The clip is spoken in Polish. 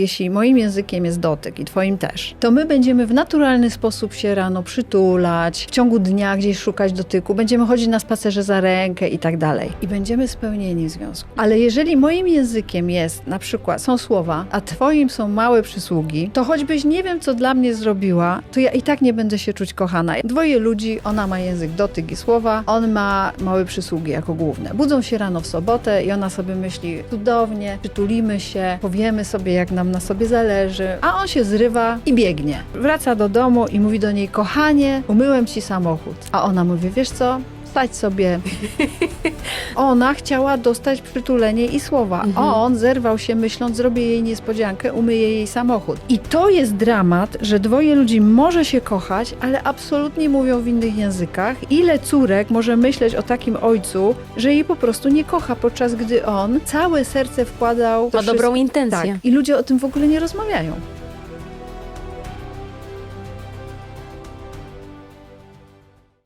Jeśli moim językiem jest dotyk i twoim też, to my będziemy w naturalny sposób się rano przytulać, w ciągu dnia gdzieś szukać dotyku, będziemy chodzić na spacerze za rękę i tak dalej. I będziemy spełnieni w związku. Ale jeżeli moim językiem jest na przykład są słowa, a twoim są małe przysługi, to choćbyś nie wiem, co dla mnie zrobiła, to ja i tak nie będę się czuć kochana. Dwoje ludzi, ona ma język dotyk i słowa, on ma małe przysługi jako główne. Budzą się rano w sobotę i ona sobie myśli cudownie, przytulimy się, powiemy sobie, jak nam na sobie zależy, a on się zrywa i biegnie. Wraca do domu i mówi do niej, kochanie, umyłem ci samochód. A ona mówi, wiesz co? Stać sobie. Ona chciała dostać przytulenie i słowa. Mhm. On zerwał się myśląc, zrobię jej niespodziankę, umyję jej samochód. I to jest dramat, że dwoje ludzi może się kochać, ale absolutnie mówią w innych językach. Ile córek może myśleć o takim ojcu, że jej po prostu nie kocha, podczas gdy on całe serce wkładał... Ma dobrą intencję. tak, i ludzie o tym w ogóle nie rozmawiają.